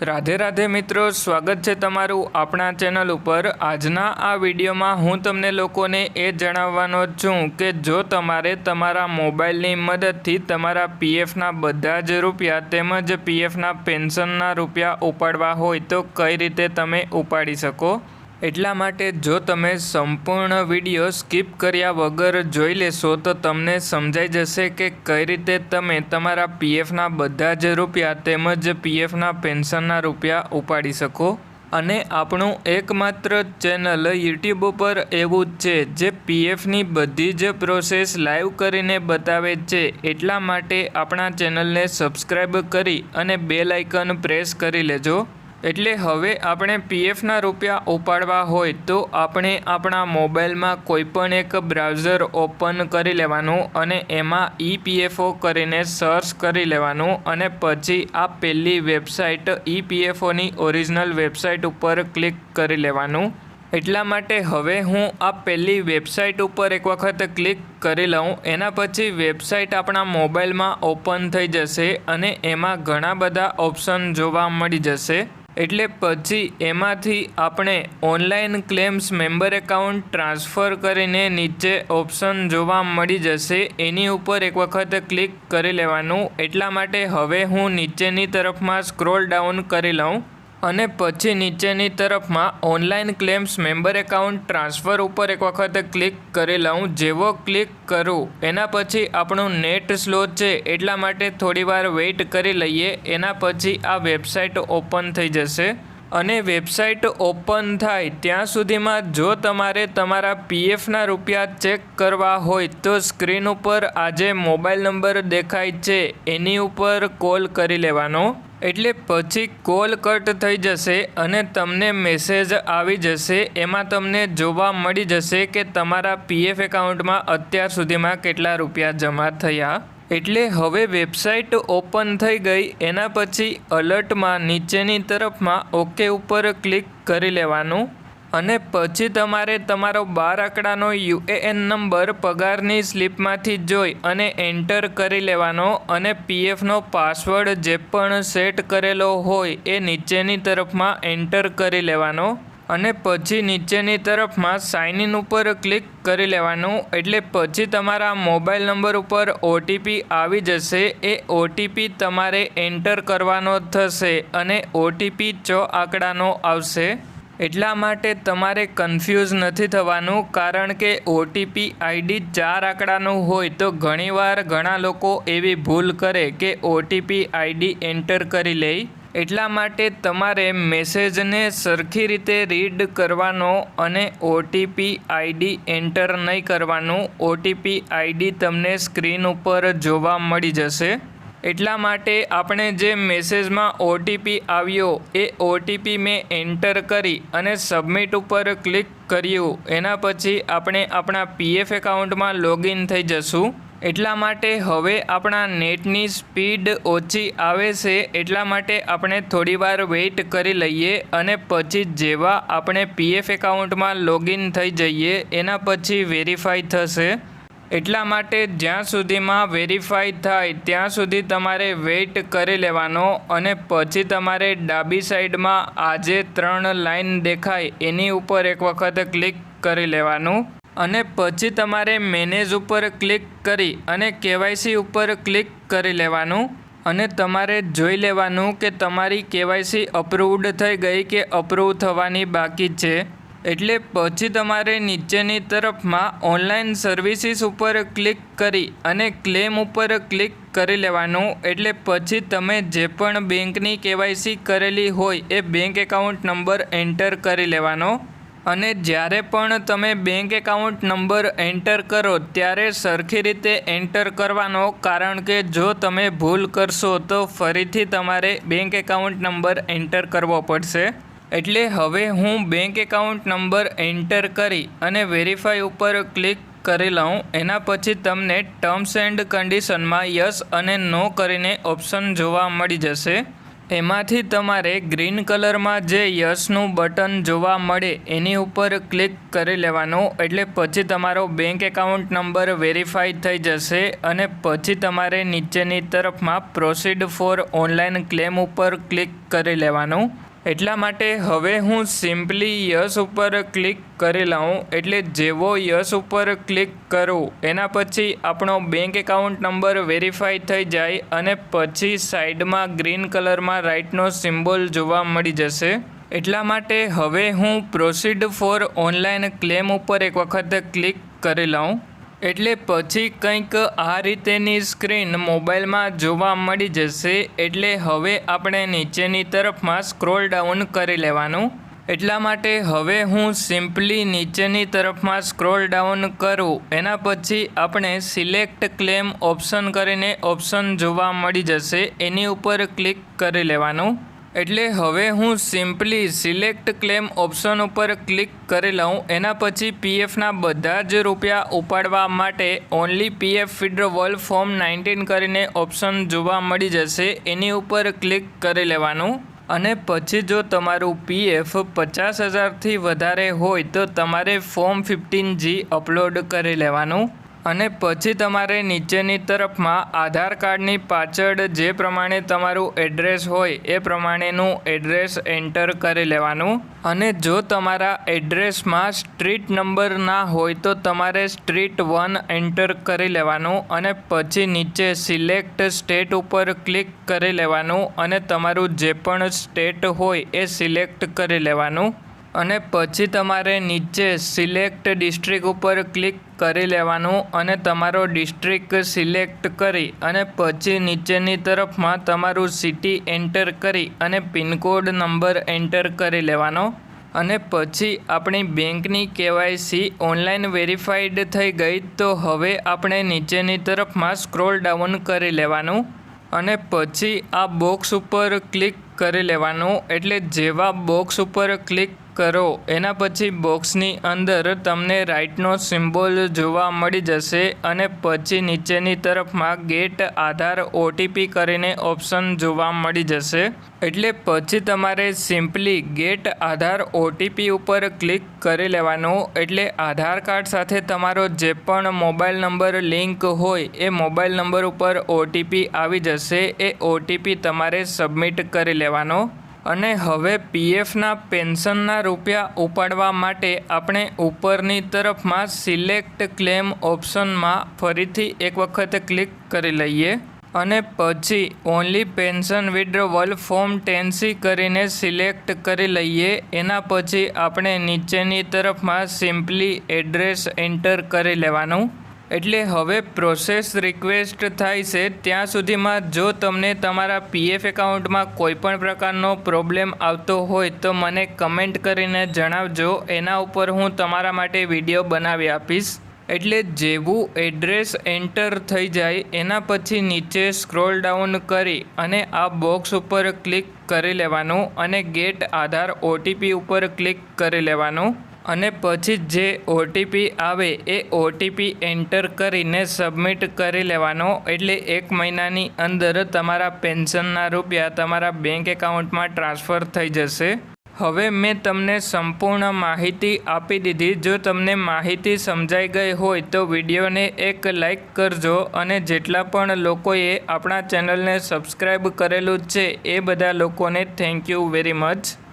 રાધે રાધે મિત્રો, સ્વાગત છે તમારું આપણા ચેનલ ઉપર. આજના આ વિડીયોમાં હું તમને લોકોને એ જણાવવાનો છું કે જો તમારે તમારા મોબાઈલની મદદથી તમારા પીએફના બધા જ રૂપિયા તેમજ પીએફના પેન્શનના રૂપિયા ઉપાડવા હોય તો કઈ રીતે તમે ઉપાડી શકો? એટલા માટે જો તમે સંપૂર્ણ વીડિયો સ્કીપ કર્યા વગર જોઈ લેશો, તો તમને સમજાઈ જશે કે કઈ રીતે તમે તમારા પીએફના બધા જ રૂપિયા તેમજ પીએફના પેન્શનના રૂપિયા ઉપાડી શકો. અને આપણું એકમાત્ર ચેનલ યુટ્યુબ ઉપર એવું છે, જે પીએફની બધી જ પ્રોસેસ લાઈવ કરીને બતાવે છે. એટલા માટે આપણા ચેનલને સબસ્ક્રાઈબ કરી અને બેલ આઇકન પ્રેસ કરી લેજો. એટલે હવે આપણે પીએફના રૂપિયા ઉપાડવા હોય તો આપણે આપણા મોબાઈલમાં કોઈપણ એક બ્રાઉઝર ઓપન કરી લેવાનું અને એમાં ઈપીએફઓ કરીને સર્ચ કરી લેવાનું અને પછી આ પહેલી વેબસાઇટ ઈપીએફઓની ઓરિજિનલ વેબસાઇટ ઉપર ક્લિક કરી લેવાનું. એટલા માટે હવે હું આ પહેલી વેબસાઇટ ઉપર એક વખત ક્લિક કરી લઉં, એના પછી વેબસાઇટ આપણા મોબાઈલમાં ઓપન થઈ જશે અને એમાં ઘણા બધા ઓપ્શન જોવા મળી જશે. એટલે પછી એમાંથી આપણે online claims member account transfer કરીને નીચે ઓપ્શન જોવા મળી જશે. એની ઉપર એક વખત ક્લિક કરી લેવાનું. એટલા માટે હવે હું નીચેની તરફમાં સ્ક્રોલ ડાઉન કરી લઉં. અને પછી નીચેની તરફમાં online claims member account transfer ઉપર એક વખત ક્લિક કરી લઉં જેવો ક્લિક કરું, એના પછી આપણું નેટ સ્લો છે, એટલા માટે થોડીવાર વેઇટ કરી લઈએ, એના પછી આ વેબસાઇટ ઓપન થઈ જશે. અને વેબસાઇટ ઓપન થાય ત્યાં સુધીમાં જો તમારે તમારા પીએફના રૂપિયા ચેક કરવા હોય તો સ્ક્રીન ઉપર આજે મોબાઈલ નંબર દેખાય છે, એની ઉપર કોલ કરી લેવાનો. એટલે પછી કોલ કટ થઈ જશે અને તમને મેસેજ આવી જશે. એમાં તમને જોવા મળી જશે કે તમારા પીએફ એકાઉન્ટમાં અત્યાર સુધીમાં કેટલા રૂપિયા જમા થયા. એટલે હવે વેબસાઇટ ઓપન થઈ ગઈ. એના પછી અલર્ટમાં નીચેની તરફમાં ઓકે ઉપર ક્લિક કરી લેવાનું. અને પછી તમારે તમારો બાર આંકડાનો યુએએન નંબર પગારની સ્લીપમાંથી જોઈ અને એન્ટર કરી લેવાનો અને પીએફનો પાસવર્ડ જે પણ સેટ કરેલો હોય એ નીચેની તરફમાં એન્ટર કરી લેવાનો અને પછી નીચેની તરફમાં સાઇન ઇન ઉપર ક્લિક કરી લેવાનું. એટલે પછી તમારા મોબાઈલ નંબર ઉપર ઓટીપી આવી જશે. એ ઓટીપી તમારે એન્ટર કરવાનો થશે અને ઓટીપી છ આંકડાનો આવશે. એટલા માટે તમારે કન્ફ્યુઝ નથી થવાનું, કારણ કે ઓટીપી આઈડી ચાર આંકડાનું હોય તો ઘણીવાર ઘણા લોકો એવી ભૂલ કરે કે ઓટીપી આઈડી એન્ટર કરી લે. એટલા માટે તમારે મેસેજને સરખી રીતે રીડ કરવાનો અને ઓટીપી આઈડી એન્ટર નહીં કરવાનું. ઓટીપી આઈડી તમને સ્ક્રીન ઉપર જોવા મળી જશે. એટલા માટે આપણે જે મેસેજમાં ઓટીપી આવ્યો, એ ઓટીપી મેં એન્ટર કરી અને સબમિટ ઉપર ક્લિક કર્યું. એના પછી આપણે આપણા પીએફ એકાઉન્ટમાં લોગિન થઈ જશું. એટલા માટે હવે આપણા નેટની સ્પીડ ઓછી આવે છે, એટલા માટે આપણે થોડીવાર વેઇટ કરી લઈએ અને પછી જેવા આપણે પીએફ એકાઉન્ટમાં લોગિન થઈ જઈએ, એના પછી વેરીફાઈ થશે. એટલા માટે જ્યાં સુધીમાં વેરીફાઈ થાય, ત્યાં સુધી તમારે વેઇટ કરી લેવાનો અને પછી તમારે ડાબી સાઈડમાં આજે ત્રણ લાઈન દેખાય, એની ઉપર એક વખત ક્લિક કરી લેવાનું અને પછી તમારે મેનેજ ઉપર ક્લિક કરી અને કેવાયસી ઉપર ક્લિક કરી લેવાનું અને તમારે જોઈ લેવાનું કે તમારી કેવાયસી અપ્રૂવડ થઈ ગઈ કે અપ્રૂવ થવાની બાકી છે. એટલે પછી તમારે નીચેની તરફમાં ઓનલાઈન સર્વિસીસ ઉપર ક્લિક કરી અને ક્લેમ ઉપર ક્લિક કરી લેવાનું. એટલે પછી તમે જે પણ બેંકની કેવાયસી કરેલી હોય એ બેંક એકાઉન્ટ નંબર એન્ટર કરી લેવાનો. અને જ્યારે પણ તમે બેંક એકાઉન્ટ નંબર એન્ટર કરો, ત્યારે સરખી રીતે એન્ટર કરવાનો. કારણ કે જો તમે ભૂલ કરશો, તો ફરીથી તમારે બેંક એકાઉન્ટ નંબર એન્ટર કરવો પડશે. એટલે હવે હું બેંક એકાઉન્ટ નંબર એન્ટર કરી અને વેરીફાઈ ઉપર ક્લિક કરી લઉં એના પછી તમને ટર્મ્સ એન્ડ કન્ડિશનમાં યસ અને નો કરીને ઓપ્શન જોવા મળી જશે. એમાંથી તમારે ગ્રીન કલરમાં જે યસનું બટન જોવા મળે, એની ઉપર ક્લિક કરી લેવાનું, એટલે પછી તમારો બેંક એકાઉન્ટ નંબર વેરીફાઈ થઈ જશે અને પછી તમારે નીચેની તરફમાં પ્રોસીડ ફોર ઓનલાઈન ક્લેમ ઉપર ક્લિક કરી લેવાનું. એટલા માટે હવે હું સિમ્પલી યસ ઉપર ક્લિક કરી લઉં એટલે જેવો યસ ઉપર ક્લિક કરું, એના પછી આપણો બેંક એકાઉન્ટ નંબર વેરીફાઈ થઈ જાય અને પછી સાઈડમાં ગ્રીન કલરમાં રાઈટનો સિમ્બોલ જોવા મળી જશે. એટલા માટે હવે હું પ્રોસીડ ફોર ઓનલાઈન ક્લેમ ઉપર એક વખત ક્લિક કરી લઉં એટલે પછી કંઈક આ રીતેની સ્ક્રીન મોબાઈલમાં જોવા મળી જશે, એટલે હવે આપણે નીચેની તરફમાં સ્ક્રોલ ડાઉન કરી લેવાનું. એટલા માટે હવે હું સિમ્પલી નીચેની તરફમાં સ્ક્રોલ ડાઉન કરું. એના પછી આપણે સિલેક્ટ ક્લેમ ઓપ્શન કરીને ઓપ્શન જોવા મળી જશે. એની ઉપર ક્લિક કરી લેવાનું. એટલે હવે હું સિમ્પલી સિલેક્ટ ક્લેમ ઓપ્શન ઉપર ક્લિક કરી લઉં. એના પછી પીએફના બધા જ રૂપિયા ઉપાડવા માટે only PF withdrawal form nineteen કરીને ઓપ્શન જોવા મળી જશે. એની ઉપર ક્લિક કરી લેવાનું. અને પછી જો તમારું પીએફ પચાસ હજારથી વધારે હોય તો તમારે ફોર્મ ફિફ્ટીન જી અપલોડ કરી લેવાનું. અને પછી તમારે નીચેની તરફમાં આધાર કાર્ડની પાછળ જે પ્રમાણે તમારું એડ્રેસ હોય એ પ્રમાણેનું એડ્રેસ એન્ટર કરી લેવાનું. અને જો તમારા એડ્રેસમાં સ્ટ્રીટ નંબર ના હોય તો તમારે સ્ટ્રીટ વન એન્ટર કરી લેવાનું અને પછી નીચે સિલેક્ટ સ્ટેટ ઉપર ક્લિક કરી લેવાનું અને તમારું જે પણ સ્ટેટ હોય એ સિલેક્ટ કરી લેવાનું. અને પછી તમારે નીચે સિલેક્ટ ડિસ્ટ્રિક્ટ ઉપર ક્લિક કરી લેવાનું અને તમારો ડિસ્ટ્રિક્ટ સિલેક્ટ કરી અને પછી નીચેની તરફમાં તમારું સિટી એન્ટર કરી અને પિનકોડ નંબર એન્ટર કરી લેવાનો. અને પછી આપણી બેંકની કેવાયસી ઓનલાઈન વેરીફાઈડ થઈ ગઈ તો હવે આપણે નીચેની તરફમાં સ્ક્રોલ ડાઉન કરી લેવાનું. અને પછી આ બોક્સ ઉપર ક્લિક કરી લેવાનું એટલે જેવા બોક્સ ઉપર ક્લિક કરો. એના પછી બોક્સની અંદર તમને રાઇટનો સિમ્બોલ જોવા મળી જશે અને પછી નીચેની તરફમાં ગેટ, આધાર, ઓટીપી કરીને ઓપ્શન જોવા મળી જશે. એટલે પછી તમારે સિમ્પલી ગેટ, આધાર, ઓટીપી ઉપર ક્લિક કરી લેવાનું. એટલે આધાર કાર્ડ સાથે તમારો જે પણ મોબાઈલ નંબર લિંક હોય, એ મોબાઈલ નંબર ઉપર ઓટીપી આવી જશે. એ ઓટીપી તમારે સબમિટ કરી લેવાનો. અને હવે પીએફના પેન્શનના રૂપિયા ઉપાડવા માટે આપણે ઉપરની તરફમાં સિલેક્ટ ક્લેમ ઓપ્શનમાં ફરીથી એક વખત ક્લિક કરી લઈએ અને પછી only pension withdrawal form ten C કરીને સિલેક્ટ કરી લઈએ. એના પછી આપણે નીચેની તરફમાં સિમ્પલી એડ્રેસ એન્ટર કરી લેવાનું. એટલે હવે પ્રોસેસ રિક્વેસ્ટ થાય છે. ત્યાં સુધીમાં જો તમને તમારા પીએફ એકાઉન્ટમાં કોઈપણ પ્રકારનો પ્રોબ્લેમ આવતો હોય તો મને કમેન્ટ કરીને જણાવજો. એના ઉપર હું તમારા માટે વીડિયો બનાવી આપીશ. એટલે જેવું એડ્રેસ એન્ટર થઈ જાય, એના પછી નીચે સ્ક્રોલ ડાઉન કરી અને આ બોક્સ ઉપર ક્લિક કરી લેવાનું અને ગેટ આધાર ઓટીપી ઉપર ક્લિક કરી લેવાનું. અને પછી જે ઓટીપી આવે એ ઓટીપી એન્ટર કરીને સબમિટ કરી લેવાનો. એટલે એક મહિનાની અંદર તમારા પેન્શનના રૂપિયા તમારા બેંક એકાઉન્ટમાં ટ્રાન્સફર થઈ જશે. હવે મેં તમને સંપૂર્ણ માહિતી આપી દીધી. જો તમને માહિતી સમજાઈ ગઈ હોય તો વિડીયોને એક લાઈક કરજો અને જેટલા પણ લોકોએ આપણા ચેનલને સબસ્ક્રાઈબ કરેલું છે એ બધા લોકોને થેન્ક યુ વેરી મચ